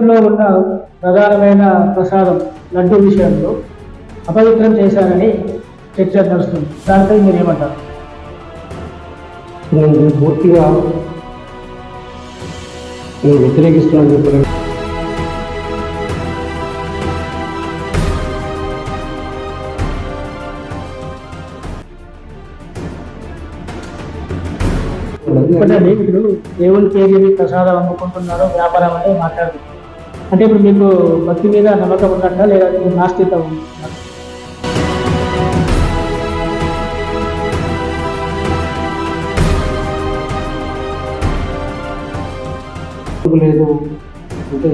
క్షేత్రంలో ఉన్న ప్రధానమైన ప్రసాదం లడ్డు విషయంలో అపవిత్రం చేశారని చర్చ నడుస్తుంది. దానిపై మీరు ఏమంటారు నేను పూర్తిగా నేను వ్యతిరేకిస్తున్నాను చెప్పలేదు దేవుని పేరు ప్రసాదం అమ్ముకుంటున్నారు వ్యాపారం అంటే మాట్లాడుతున్నారు అంటే ఇప్పుడు మీకు భక్తి మీద నమ్మకం ఉన్నట్ట లేదా మీకు నాస్తిక ఉందా? లేదు. అంటే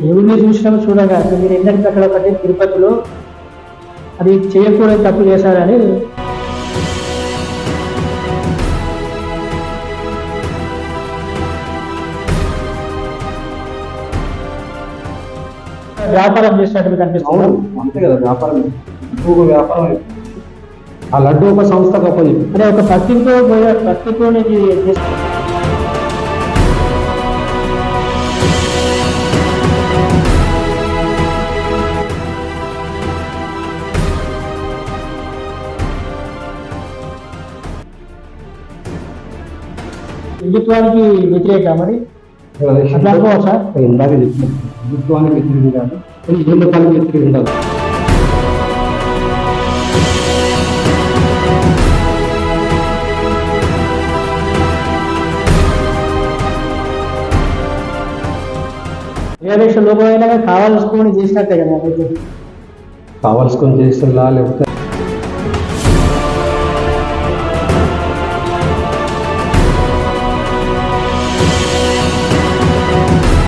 దేవుణ్ణి చూసినాము చూడగా. మీరు ఏంటంటే అక్కడ ఒకటి తిరుపతిలో అది చేయకూడదు తప్పు చేశారని వ్యాపారం చేసినట్టు కనిపిస్తుంది. అవును అంతే కదా వ్యాపారం. ఎక్కువగా వ్యాపారం. ఆ లడ్డు ఒక సంస్థకు అప్పచెప్పి అంటే ఒక పోయే భక్తితో హిందుత్వానికి వ్యతిరేక మరి? అట్లా అనుకోవచ్చా ఇందాక చెప్పిన హిందుత్వానికి వ్యతిరేకం కాదు కానీ ఏ మతానికి వ్యతిరేకం కాదు రిజర్వేషన్ లోపమైనా కావాల్సుకొని చేసినట్టే కదా అయితే. కావాల్సుకొని చేసేలా లేకపోతే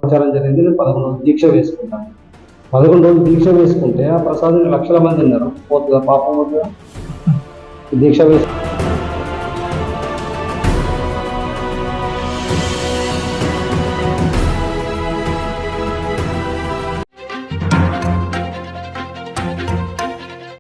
ప్రచారం జరిగింది. నేను పదకొండు రోజులు దీక్ష వేసుకుంటాను. పదకొండు రోజులు దీక్ష వేసుకుంటే ఆ ప్రసాదం లక్షల మంది ఉన్నారు పోతుందా పాపం దీక్ష వేసు